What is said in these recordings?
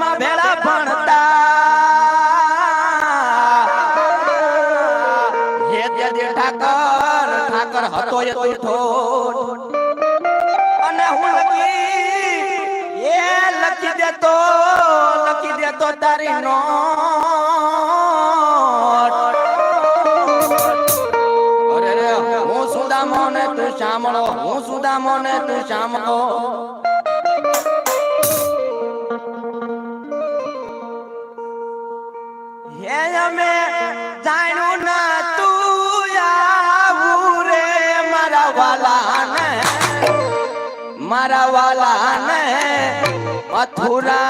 માં ભેળા ભણતા. ઠાકર ઠાકર હતો એ તું. ঘোড়া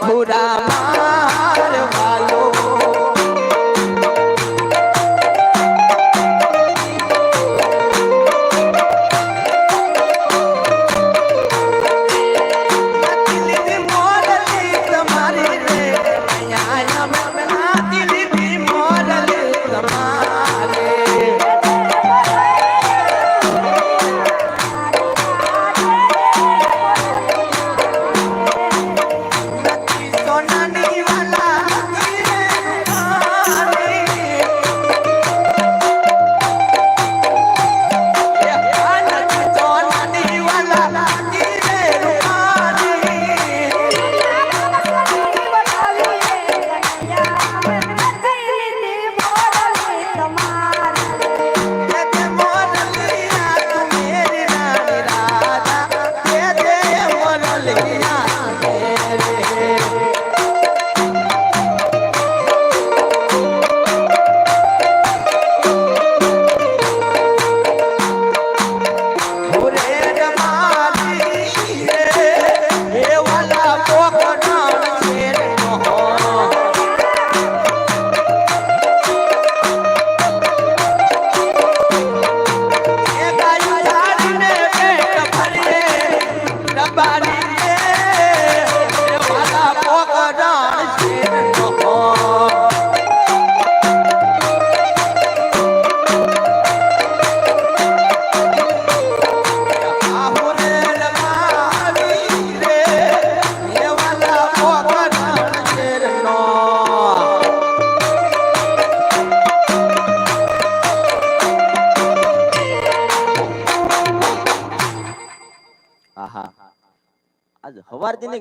Buddha,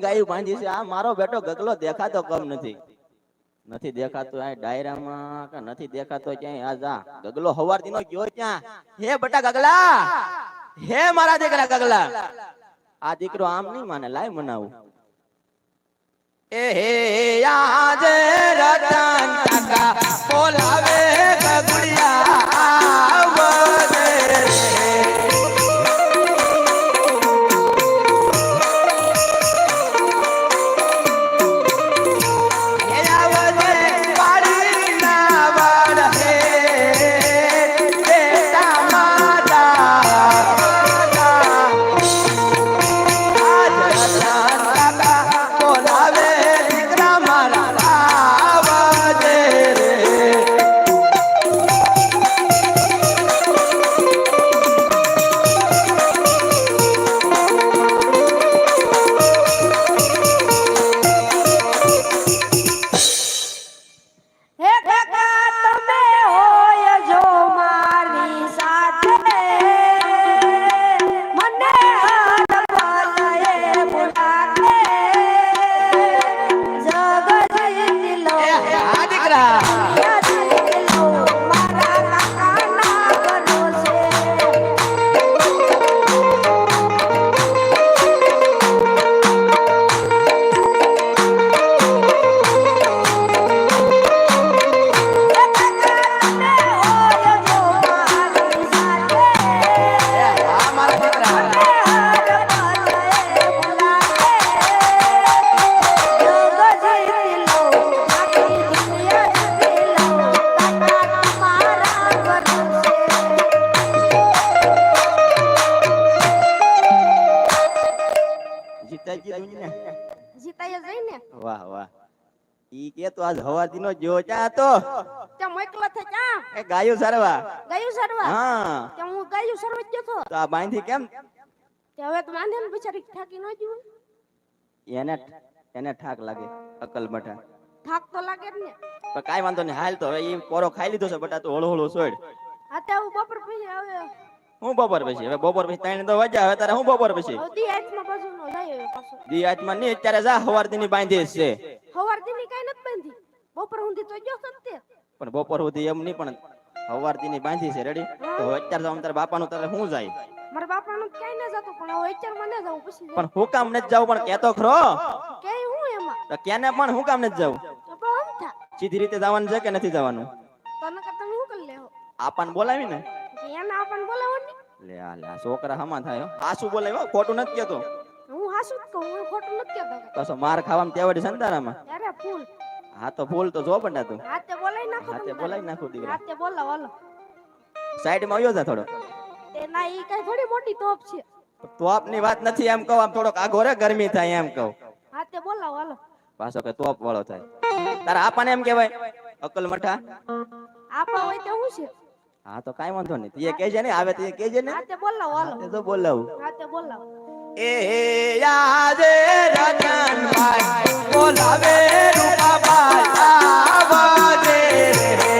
ગાયું બાંધી છે. આ મારો બેટો ગગલો દેખાતો કમ નથી. નથી દેખાતો આ ડાયરામાં કે નથી દેખાતો ક્યાંય? આ જા. ગગલો હવારથી નો ગયો ક્યાં? હે બટા ગગલા હે મારા દીકરા ગગલા આ દીકરો આમ નહીં માને, લાય મનાવું. એ હે આજે રતન કાકા, બોલાવે ગગડિયા. તો. નો જો ચા તો મોકલો એ ગાયું સરવા. ગાયું સરવા? હા. ત્યાં હું ગાયું સરવા ગયો તો આ બાંધી કેમ? તે હવે તો ને બિચારી થાકી ન જીવ એને એને ઠાક લાગે અકલ મઠા. થાક તો લાગે જ ને. પણ કાઈ વાંધો નહીં હાલ તો હવે ઈ પોરો ખાઈ લીધો છે બટા તો હળો હળો છોડ હા તે હું બપોર પછી હવે હું બપોર પછી? હવે બપોર પછી ત્રણ તો વાગ્યા હવે તારે હું બપોર પછી? દી આત્મા પાછું નો જાય દી આત્મા ની અત્યારે જા હવારની બાંધી છે. હવાર દીની કાઈ નથી બાંધી. બપોર સુધી તો ગયો સંતે પણ બપોર સુધી એમ નહીં પણ હવારની બાંધી છે રેડી તો અત્યારે તો તારા બાપાનું તારે શું જાય? મારા બાપાનું ક્યાંય ન જતો પણ હવે અત્યારે મને જાવ પછી પણ હું કામ નથી જાવ પણ કેતો ખરો. કે હું એમાં? તો કેને પણ હું કામ નથી જાવ? તો પણ થા? સીધી રીતે જવાનું છે કે નથી જવાનું? તને કે તમે શું કરી લેહો? આપાને બોલાવી ને? એને આપણને બોલાવો ને? લે આ લે છોકરા હમા થાય હો. બોલાવ્યો ખોટું નથી કેતો હું હાસું જ કહું હું ખોટું નથી કેતો પાછો માર ખાવામાં તેવડી સંતારામાં. અરે ફૂલ. હા તો ભૂલ તો જો પણ તું. હાથે બોલાઈ નાખો હાથે બોલાઈ નાખું દીકરા. હાથે બોલાવો બોલો સાઈડમાં આવ્યો જા થોડો એ ના ઈ કઈ થોડી મોટી તોપ છે. તોપની વાત નથી એમ કહું આમ થોડોક આગો રે ગરમી થાય એમ કહું. હાથે બોલાવો હાલો. પાછો કે તોપ વાળો થાય. તારા આપાને એમ કહેવાય અકલ મઠા? આપા હોય તો હું છે? હા તો કાઈ વાંધો નહીં. તે કહેજે ને આવે તે કહેજે ને. હાથે બોલાવો હાલો. તે તો બોલાવું. હાથે બોલાવો. એ યાદે રતનભાઈ બોલાવે રૂપાભાઈ દે રે.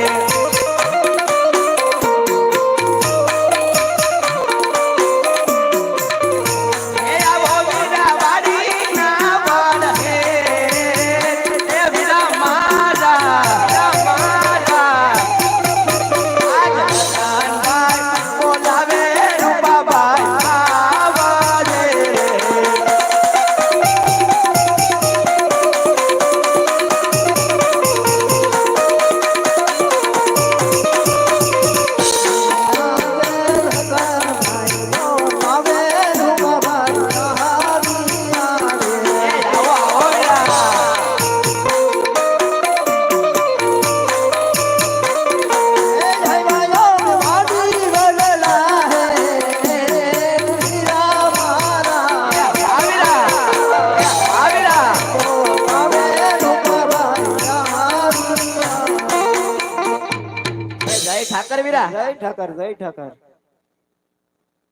વીરા જય ઠાકર જય ઠાકર.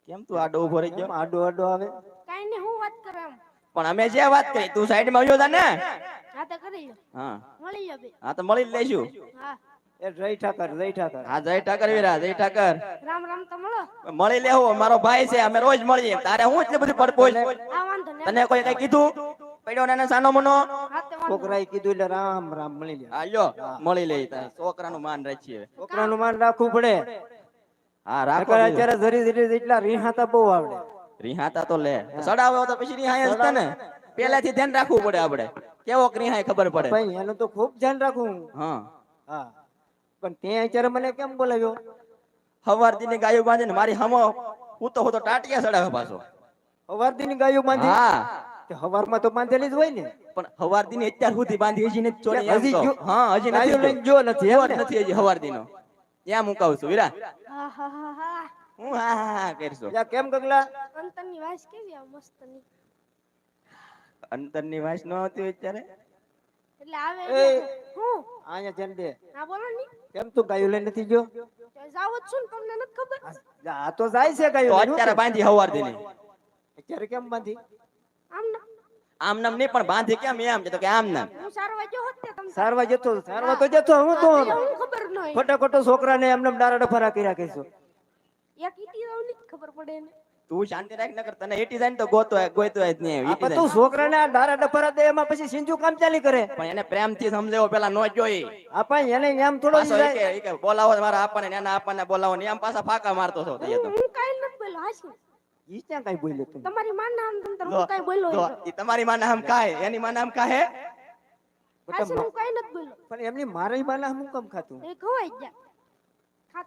કેમ તું આડો ઊભો રહી ગયો? આડો આડો આવે. કાઈ ને હું વાત કરું પણ અમે જે વાત કરી તું સાઈડમાં આવ્યો તા ને હાથે કરી લો હા. મળી લો હા તો મળી લેશું હા. એ જય ઠાકર જય ઠાકર. હા જય ઠાકર વીરા જય ઠાકર. રામ રામ તો મળો. મળી લેવો મારો ભાઈ છે અમે રોજ મળીએ. તારે હું એટલી બધી ને તને કોઈ કઈ કીધું? પડ્યો ને સાનો મનો? હા તે વાંધો છોકરાએ કીધું એટલે રામ રામ મળી લે. હાલ્યો મળી લે છોકરાનું માન રાખીએ છોકરાનું માન રાખવું પડે. હા રાખો અત્યારે જરી જરી જેટલા રીહાતા બહુ આવડે. રીહાતા તો લે. સડાવે તો પછી રીહાય જ તને પેલાથી ધ્યાન રાખવું પડે આપણે. કેવો રીહાય ખબર પડે? ભાઈ એનું તો ખૂબ ધ્યાન રાખવું હા. હા. પણ તે અત્યારે મને કેમ બોલાવ્યો? હવારથી ની ગાયો બાંધે ને મારી હમો હું તો હું તો ટાટિયા સડાવે પાછો. હવારથી ની ગાયો બાંધી? હા. હવારમાં તો બાંધેલી જ હોય ને. પણ હવાર દિન અત્યાર સુધી બાંધી હજી નથી ચોરી હજી હા હજી નથી લઈને જો નથી નથી હજી હવાર દિનો. ત્યાં મુકાવું છું વીરા હા હા હા કરશો. યા કેમ ગગલા? અંતરની વાસ કેવી આ મસ્તની? અંતરની વાસ ન હતી અત્યારે. એટલે આવે એ. હું? અહીંયા છે ને દે હા બોલો ની. કેમ તું ગાયું લઈને નથી ગયો? જાવ જ છું ને તમને નથી ખબર? આ તો જાય છે તો અત્યારે બાંધી હવારની અત્યારે કેમ બાંધી? આમ ના નામ નહીં પણ બાંધી કેમ એમ? છે તો કે આમ નામ હું સારવા ને જતો સારવા તો જતો હું તો ન ખોટા ખોટો છોકરાને એમને ડારા ડફરા કર્યા કહીશું. એક ઈટી જાવ ખબર પડે ને તું શાંતિ રાખ નકર તને એટી જાય ને તો ગોતો ગોતો જ નહીં એટી તું છોકરા છોકરાને આ ડારા ડફરા દે એમાં પછી સિંજુ કામ ચાલી કરે? પણ એને પ્રેમથી સમજાવો પેલા નો જોઈ. આપા એને એમ થોડો પાછો કે કે બોલાવો મારા આપવાને ને એના આપણને બોલાવો ને એમ પાછા ફાકા મારતો છો તો. હું હું કાઈ નથી બોલો હાશ ને ઈ ક્યાં કઈ બોલ્યો તમે? તમારી માં નામ તમ તાર જો, હું કાઈ બોલો ઈ તમારી માં નામ કાય એની માં નામ કાહે હાશ હું? કાઈ નત બોલ્યો. પણ એમની મારી માના હું કમ ખાતું? એ ખવાઈ ગયા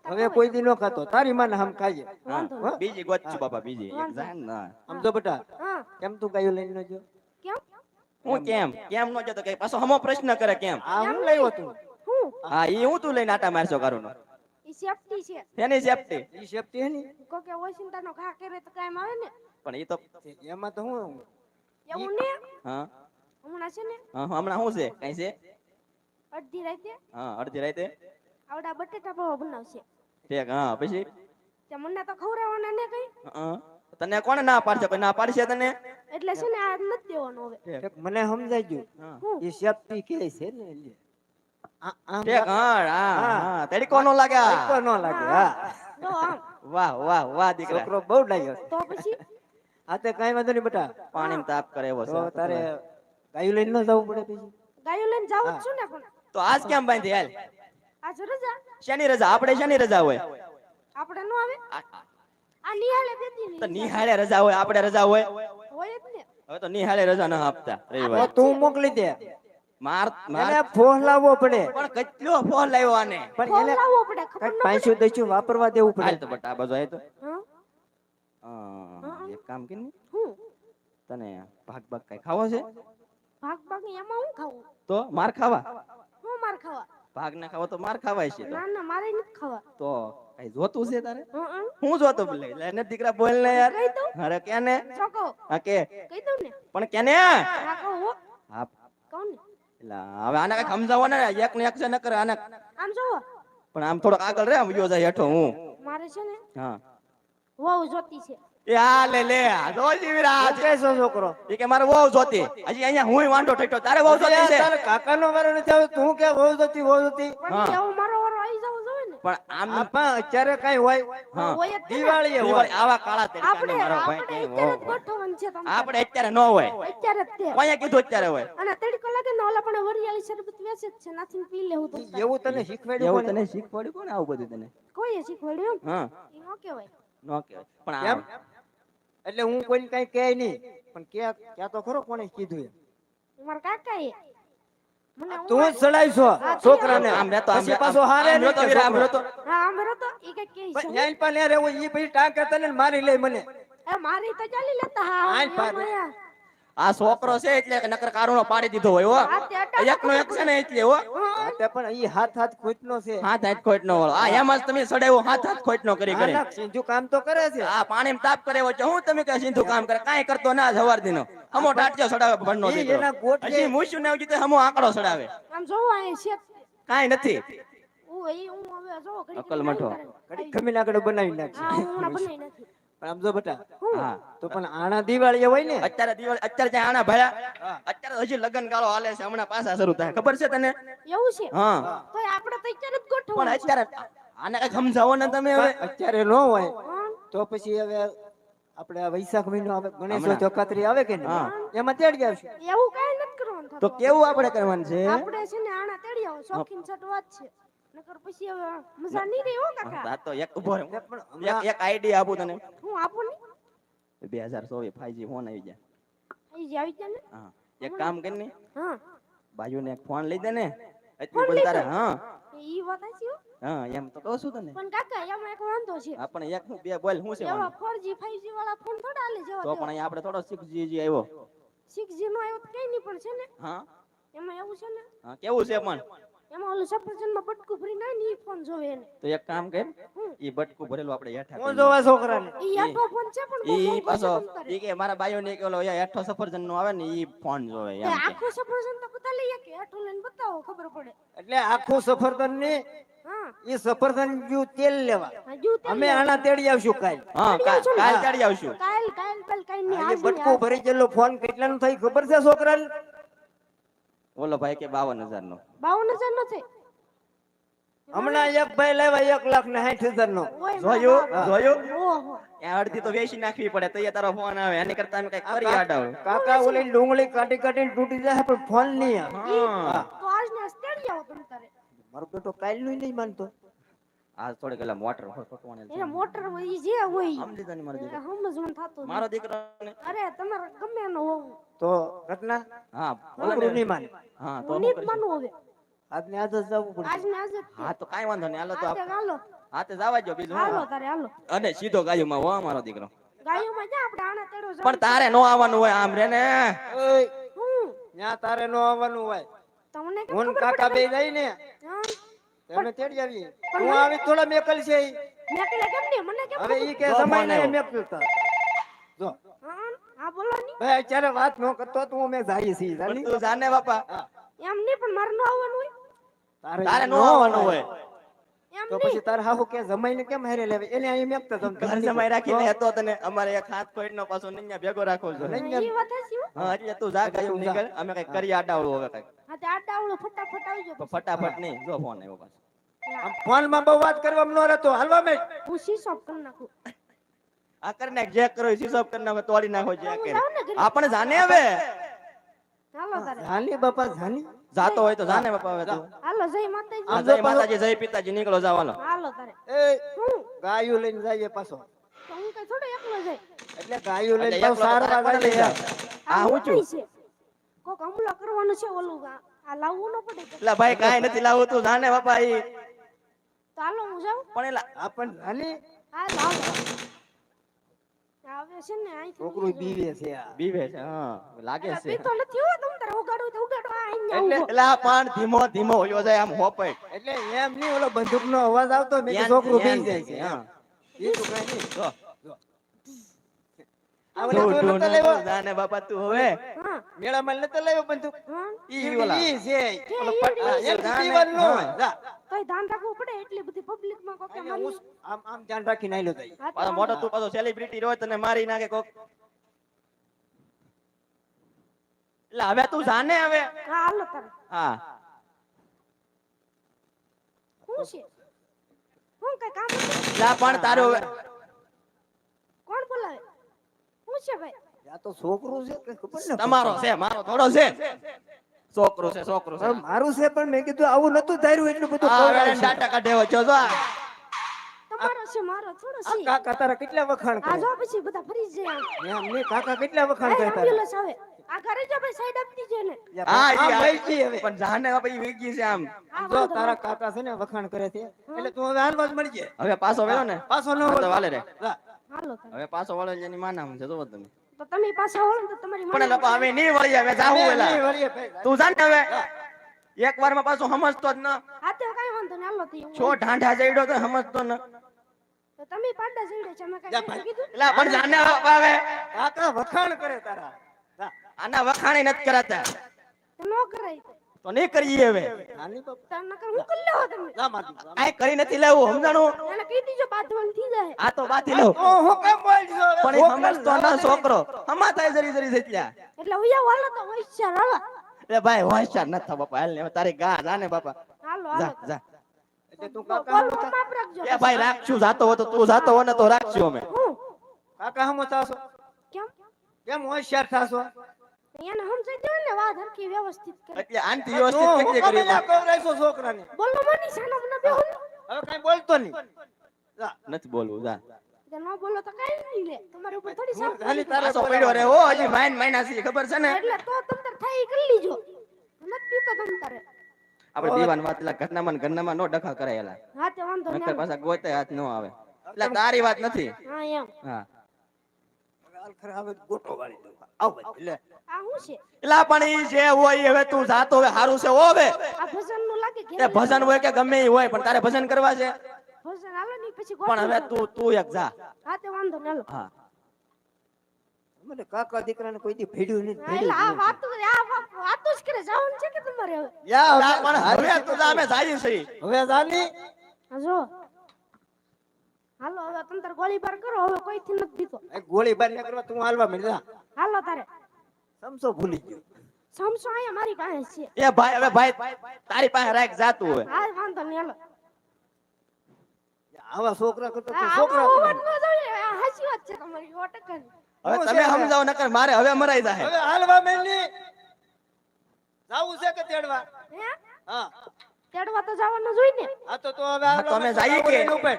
હવે કોઈ દી નો ખાતો તારી માના હમ ખાઈએ બીજી ગોતશું બાપા બીજી. એક જાન ના. સમજો બેટા કેમ તું ગાયો લઈને ન જો કેમ? હું કેમ? કેમ નો જતો કે પાછો હમો પ્રશ્ન કરે કેમ? આ હું લાવ્યો તું? હા? ઈ હું તું લઈને આટા મારશો કરું નો ઈ સેફટી છે. એની સેફટી ઈ સેફટી હે ની કો કે ઓશિંતા નો ઘા કરે તો કામ આવે ને? પણ ઈ તો એમાં તો હું? એવું ને? હા. હમણાં છે ને? હા હમણાં શું છે? કઈ છે? અડધી રાતે? હા અડધી રાતે? આવડા બટેટા પાવ બનાવશે. ઠીક હા પછી? તે મને તો ખવડાવવાના ને કઈ? હા. તને કોણ ના પાડશે? કોઈ ના પાડશે તને? એટલે છે ને આ નથી દેવાનું હવે. મને સમજાઈ ગયું. ઈ સેફટી કે છે ને તડકો નો લાગે તડકો ન લાગે હા વાહ વાહ વાહ દીકરા છોકરો બહુ ડાયો તો પછી આ તે કઈ વાંધો નહીં બેટા પાણી તાપ કરે એવો છે તારે ગાયું લઈને ન જવું પડે બીજું ગાયો લઈને જાવ છું ને પણ તો આજ કેમ બાંધી હાલ આજ રજા શેની રજા આપણે શેની રજા હોય આપણે નો આવે આ- આ- આ નિહાળે દેતી તો નિહાળે રજા હોય આપણે રજા હોય હોય જ ને હવે તો નિહાળે રજા ન આપતા તું મોકલી દે માર મારે એને ફોન લાવવો પડે. પણ કેટલો ફોન લાવ્યો આને? પણ એને લાવવો પડે ખબર ન પાંચસો દઈશું વાપરવા દેવું પડે. તો બટા આ આય તો. હા? હા, એક કામ હું? તને ભાગ ભાગ કઈ ખાવો છે? ભાગ ભાગ એમાં હું ખાવું? તો માર ખાવા. હું માર ખાવા? ભાગ ના ખાવો તો માર ખાવાય છે તો. ના ના મારે નથી ખાવા. તો કઈ જોતું છે તારે? હં, જોતો? બોલે લે દીકરા બોલ ને યાર. અરે કેને ચોકો. હા કે? કહી દઉં ને? પણ કેને હા કોણ હા. કહું ને? એટલે હવે આને કઈ સમજાવો ને એક ને એક છે ન કરે આને આમ જો પણ આમ થોડોક આગળ રે આમ વિયો જાય હેઠો હું. મારે છે ને હા. વહુ જોતી છે. એ આ લે લે આ જો જીવરા તું કહેશો છોકરો. એ કે મારે વહુ જોતી. હજી અહીંયા હું વાંડો ઠેઠો. તારે વહુ જોતી છે? તારે કાકાનો વારો નથી આવ્યો. તું કે વહુ જોતી વહુ જોતી? પણ એવું મારો વારો આવી જવો જોઈએ ને પણ આમ પણ અત્યારે કઈ હોય. હા. હોય આવા કાળા તડકાને આપણે મારો ભાઈ આપણે કઈ અત્યારે આપણે ન હોય. અત્યારે જ કીધું અત્યારે હોય. અને તડકો લાગે ને ઓલા પણ વરિયાળી શરબત વેચે છે. નાથી પી લેવું તો. એવું તને શીખવાડ્યું એવું તને શીખવાડ્યું કોને આવું બધું તને? કોઈએ શીખવાડ્યું હા. નો કહેવાય. નો કહેવાય. પણ કેમ? એટલે હું કોઈને કઈ કહે નહીં. પણ કે ક્યાં તો ખરો કોણે કીધું એમ. મારા કાકાએ. તું જ સડાઈશો છોકરાને આમ રહેતો આમ પછી પાછો હારે આમ તો રહેતો કે વીરા, આમ રહેતો હા આમ રહો તો? ઈ કે કે છે? પણ રે ઈ ભઈ ટાંકા તને મારી લે મને. એ મારી તો ચાલી લેતા. હા આઈ પાડે. આ છોકરો છે એટલે નકર કારુણો પાડી દીધો હોય હો. એકનો એક છે ને એટલે હો. તે પણ ઈ હાથ હાથ ખોટનો છે. હાથ હાથ ખોટ નો વાળો. આ એમ જ તમે સડાયો હાથ હાથ ખોટ નો કરી. કરી સિંધુ કામ તો કરે છે. આ પાણી તાપ કરે છે હું તમે કે સિંધુ કામ કરે? કાંઈ કરતો ના સવાર દીનો. હમો ટાટિયો સડાવે ભણનો દીકરો. હજી મૂછું ને આવજી તો હમો આંકડો સડાવે. આમ જોવો આય છે. કાઈ નથી. હું ઈ હું હવે જોવો અકલ મઠો. ઘડી ખમીને આગળ બનાવી નાખશે હા હું બનાવી નથી પણ બેટા હા? તો પણ આણા દિવાળી હોય ને. અત્યારે દિવાળી અત્યારે ત્યાં આણા ભર્યા. અત્યારે હજી લગ્ન ગાળો હાલે છે હમણાં પાછા શરૂ થાય. ખબર છે તને? એવું છે? હા. તો આપણે તો અત્યારે જ પણ અત્યારે આને કઈ સમજાવો ને તમે હવે. અત્યારે નો હોય. તો પછી હવે આપણે વૈશાખ મહિનો આવે ગણેશ ચોકાત્રી આવે કે નહીં? એમાં તેડી આવશે. એવું કાંઈ નથી કરવાનું તો કેવું આપણે કરવાનું છે? આપણે છે ને આણા તેડી આવો. શોખીન છઠ વાત છે. નકર પછી હવે મજા નહીં રહી હો કાકા. આ તો એક ઊભો રહે. પણ એક એક આઈડિયા આપું તને. હું આપું ને બે હજાર ચોવીસ ફાઈવ ફોન આવી જાય આવી જાય આવી જાય ને? હા. એક કામ કરી ને. હા. બાજુને એક ફોન લઈ દે ને. એટલું બોલ તારે હા. ઈ વાત સાચી હા. એમ તો કહું છું તને. પણ કાકા એમ એક વાંધો છે. આપણે એક હું બે બોલ હું છે એવા 4G 5G વાળા ફોન થોડા હાલે તો પણ અહીંયા આપણે થોડો સિક્સ જી આવ્યો. 6G નો આવ્યો તો કઈ નહીં પણ છે ને? હા. એમાં એવું છે ને? હા કેવું છે પણ? એમાં ઓલું સફરજનમાં બટકું ભરી ના ને ઈ ફોન જોવે એને. તો એક કામ કર ઈ બટકું ભરેલું આપણે હેઠા હું જોવા છોકરાને. ઈ આટો ફોન છે પણ ઈ પાછો ઈ કે મારા બાયો ને કે ઓલો હેઠો સફરજન નો આવે ને ઈ ફોન જોવે એમ આખું સફરજન તો બધા લઈએ કે આટલું લઈને બતાવો ખબર પડે. એટલે આખું સફરજન ને સફરજન તેલ લેવા. હજુ અમે આના તેડી આવશું કાલ. હા કાલ ચડી આવશું કાલ કાલ કાલ કાલની આજે આજની બટકું ભરી ગયેલો ફોન કેટલાનો થઈ ખબર છે છોકરાને? ઓલો ભાઈ કે બાવન હજાર નો બાવન હજાર નો છે. હમણાં એક ભાઈ લેવા એક લાખ ને સાઠ હજાર નો જોયું? જોયું? ત્યાં અડધી તો વેચી નાખવી પડે તો તારો ફોન આવે. એની કરતા અમે કઈ કરી આડાવ. કાકા ઓલી ડુંગળી કાઢી કાઢીને તૂટી જાય પણ ફોન નહીં આવે. તો આજ ને મારો બેટો કાલનું નહીં માનતો. આ થોડી પેલા મોટર હોય ઈ જે હોય સમજી તને મારો દીકરો એને સમજવું મારો દીકરો અરે તમારે ગમે એનો હોવું. તો ઘટના? હા બોલો ને નહીં માને. હા તો હું શું નીત કરીશું? માનું હવે. આજને આજ જ જવું પડશે. આજ આજ હા તો કાઈ વાંધો નહીં. હાલો તો હાલો. હાથે જવા જો બીજું. હાલો તારે હાલો. અને સીધો ગાયુમાં હો મારો દીકરો. ગાયોમાં જા આપણે આના તેડો પણ તારે નો આવવાનું હોય આમ રે ને. હું? ત્યાં તારે નો આવવાનું હોય. તમને કાકા બે જાય ને હા. અમે તેડી આવી હું આવી થોડા મેકલ છે. મેકલે કેમ ને મને કેમ હવે ઈ કે સમય ને આવ્યો. મેકલતા જો. હા બોલો ની. ભાઈ અત્યારે વાત નો કરતો તો અમે જાય છીએ. જાની તું જાને બાપા. એમ નહીં પણ મારે નો આવવાનું હોય. તારે નો આવવાનું હોય. તો પછી તાર હાહુ કે જમાઈ ને કેમ હારે લેવે? એને અહીં મેકતા તમ ઘર જમાઈ રાખીને હતો તને અમારે એક હાથ કોઈનો પાછો નૈયા ભેગો રાખો છો. હા, એટલે તું જા ગયો નીકળ અમે કઈ કરી આડાવળો હવે કઈ હા તે આડાવળો ફટાફટ આવજો તો ફટાફટ નહીં જો ફોન આવ્યો પાછો. ફોનમાં બહુ વાત કરવામાં ન રહેતો. હાલવા મે હું શીશો કરી નાખું. આ કરી નાખ જે કરો સીસોપ કરી નાખો તોડી નાખો જે કરે ને. આપણે જાને હવે? હાલો તારે. જાની બાપા જાની. જાતો હોય તો જાને બાપા હવે તું. હાલો જય માતાજી. જય માતાજી જય પિતાજી નીકળો જાવાનો. હાલો તારે. એ ગાયું લઈને જઈએ પાછો. તો હું કઈ થોડો એકલો જાય એટલે ગાયું લઈને તો સારા તારે લઈ આ હું છું. કોક હમલો કરવાનો છે ઓલું આ લાવવું ન પડે એટલે ભાઈ કાઈ નથી લાવવું તું જાને બાપા ઈ. તો હાલો હું જાઉં. પણ એલા આપણ પણ જાની હા લાવ. આવે છે ને આઈ છોકરો બીવે છે બીવે છે હા. લાગે છે. પીતો નથી હો તમ તારે ઉગાડો તો ઉગાડો આ એટલે. એટલે પણ ધીમો ધીમો હોયો જાય આમ હોપે એટલે એમ નહીં ઓલો બંદૂક નો અવાજ આવતો મે છોકરો બેસી જાય છે હા. એ તો કઈ નહીં. જો. મેળામાં નતો લાવ્યો બંદૂક? હા. ઈ ઓલા ઈ છે. કઈ ધ્યાન રાખવું પડે? એટલી બધી પબ્લિકમાં કોકે આમ આમ ધ્યાન આયલો તઈ. હા પાછો મોટો તું પાછો સેલિબ્રિટી રોય તને મારી નાખે કોક. એટલે હવે તું જાને હવે? હાલો તારે. હા. શું છે? હું કઈ કામ લા પણ તારો હવે કોણ બોલાવે? શું છે ભાઈ? આ તો છોકરું છે કે ખબર ને તમારો છે મારો થોડો છે. છોકરો છે છોકરો. છે. મારું છે પણ મેં કીધું આવું નતું ધાર્યું એટલું બધું ડાટા કાઢે છો જો તમારો છે મારો થોડો છે. કાકા તારા કેટલા વખાણ આ જો પછી બધા ફરી જાય આમ. એમ નહીં કાકા કેટલા વખાણ કરે એ તારા? આવે. આ ઘરે જો ભાઈ સાઈડ ને હા આમ આ- વહી ગઈ હવે. પણ જાને બાપા વેગી છે આમ. જો તારા કાકા છે ને વખાણ કરે છે. એટલે તું હવે મળી જાય હવે પાછો વેળો ને. પાછો ન હા, તો વળતો. વાલે રે. હાલો હવે પાછો વાળો જેની માના છે તો તમે. તો તમે પાછા વળો તો તમારી પણ હવે નહીં વળી હવે જાવું એલા. નહીં વળીએ ભાઈ. તું જાણ ને હવે. એક વારમાં પાછો સમજતો જ ન. હા તો કઈ વાંધો નહીં હાલો તી છો ઢાંઢા જઈડો તો સમજતો ન. તો તમે પાંડા જઈડો છે મે કઈ કીધું? એલા પણ જાને બાપા આ તો વખાણ કરે તારા. આના વખાણે નથી કરાતા. તો નો કરાય. તો. નહીં કરીએ હવે. નાની બાપા તાર નકર હું કરી તમે જા મારી આ કરી નથી લેવું સમજાણું? એને કહી દીજો બાંધવાનું થઈ જાય. આ તો બાથી લઉં તો હું કેમ બોલજો હવે? પણ સમજતો જવા છોકરો. હમા થાય જરી જરી જઈત્યા એટલે હું હાલો તો હોશિયાર હાલો. એ ભાઈ હોશિયાર ન થા બાપા હાલ ને તારી ગા જા બાપા. હાલો હાલો જા. એટલે તું કાકા બોલ માપ રાખજો. એ ભાઈ રાખશું જાતો હો તો તું જાતો હો ને તો રાખશું અમે. કાકા હમો થાશો? કેમ? કેમ હોશિયાર થાશો? એને સમજાઈ દો ને વાત હરખી વ્યવસ્થિત કરે. એટલે આનથી વ્યવસ્થિત હું કરી? કવરાઈશો છોકરાને. બોલો મની સાનો મને બેહો હવે કઈ બોલતો નહીં. જા. નથી બોલવું જા. ન બોલો તો કઈ નહીં લે. તમારી ઉપર થોડી સાફ ખાલી તારે પાછો પડ્યો રે ઓ હજી માઈન માઈના છે ખબર છે ને? એટલે તો તમ તાર કરી લીજો. નથી પીતો તમ તારે. આપણે દીવાન વાત એટલે ઘટનામાં ને ઘટનામાં નો ડખા કરાયેલા હા તે વાંધો નહીં પાછા ગોતે હાથ નો આવે. એટલે તારી વાત નથી. હા એમ. હા. ખરા હવે ગોટો વાળી દઉં. આવ ભાઈ લે. આ હું છે? એલા પણ ઈ જે હોય હવે તું જાતો હવે હારું છે ઓ હવે. આ ભજનનું લાગે કે ભજન હોય કે ગમે ઈ હોય પણ તારે ભજન કરવા છે. ભજન હાલો ની પછી પણ હવે તું તું એક જા. હા તે વાંધો નહીં હાલો. હા. મને કાકા દીકરાને કોઈ દી ભેડ્યું નહીં હા, આ વાતો આ વા- જ કરે જવાનું છે કે તમારે હવે? યા પણ હવે તું અમે જાઈએ છીએ. હવે જાની? જો. હાલો હવે તમ ગોળીબાર કરો હવે કોઈ થી નથી દીધો. એ ગોળી કરવા તું હાલવા માંડ હાલો તારે. સમસો ભૂલી ગયો. સમસો અહીંયા મારી પાસે. છે એ ભાઈ હવે ભાઈ તારી પાસે રાખ જાતું હોય હા વાંધો નહીં હાલો. આવા છોકરા કરતો તો છોકરા. આ વાત છે તમારી સો હવે તમે? સમજાવો નકર મારે હવે મરાઈ જાય હવે હાલવા માંડ. જાવું છે કે તેડવા? હે? હા. તેડવા તો જવાનું જોઈ ને. હા તો તો હવે હા, તો જઈએ કે?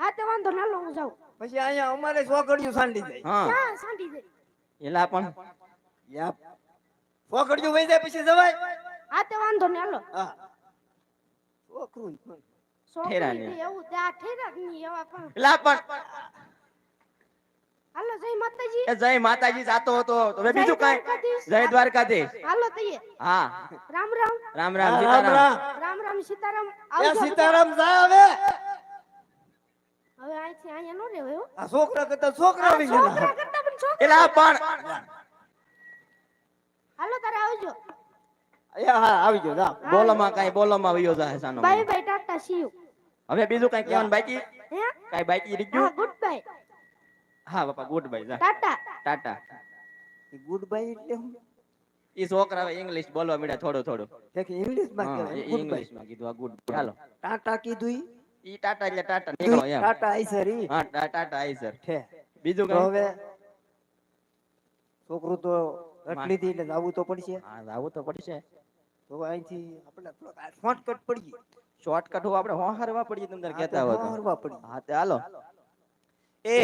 હા તે વાંધો ના લો હું જાઉં. પછી અહીંયા અમારે સોકડિયું સાંડી જાય. હા સાંડી જાય. એલા પણ યા સોકડિયું વઈ જાય પછી જવાય. આ તે વાંધો ને હાલો. હા. છોકરું ને. છોકરી ઠેરાની. થી એવું ત્યાં ઠેરા ની એવા પણ. લા પણ. હાલો જય માતાજી. એ જય માતાજી જાતો હતો. હવે બીજું કાઈ? જય દ્વારકાધીશ. હાલો તઈએ. હા. રામ રામ. રામ રામ સીતારામ. રામ રામ. રામ સીતારામ. એ આવજો સીતારામ જા હવે. હવે અહીંથી અહીંયા નો રહેવાય હો. આ છોકરા કરતા છોકરા આવી છોકરા કરતા પણ છોકરા એલા પણ આવજો. એ હા આવી ગયો જા બોલોમાં કાંઈ બોલોમાં વયો જાય સાનો bye bye tata see you હવે બીજું કાંઈ કહેવાનું બાકી? હે? કાંઈ બાકી રહી હા ગયું? ગુડ બાય હા બાપા ગુડ બાય જા. ટાટા. ટાટા. ગુડ બાય એટલે હું? ઈ છોકરા હવે ઇંગ્લિશ બોલવા મળ્યા થોડું થોડું. તે કે ઇંગ્લિશમાં હા કહેવાય. એ ગુડ ઇંગ્લિશમાં કીધું આ ગુડ ચાલો ટાટા કીધું ઈ? ઈ ટાટા એટલે ટાટા નીકળો એમ. ટાટા આઈ સર ઈ? હા ટા- ટાટા આઈ સર છે બીજું તો કઈ? હવે છોકરું તો રટ લીધી એટલે લાવવું તો પડશે. હા લાવવું તો પડશે. તો અહીંથી આપણે શોર્ટકટ પડી શોર્ટકટ આપણે હોહારવા પડી તમને કહેતા હોય હોહારવા હરવા પડી હા તે હાલો. એ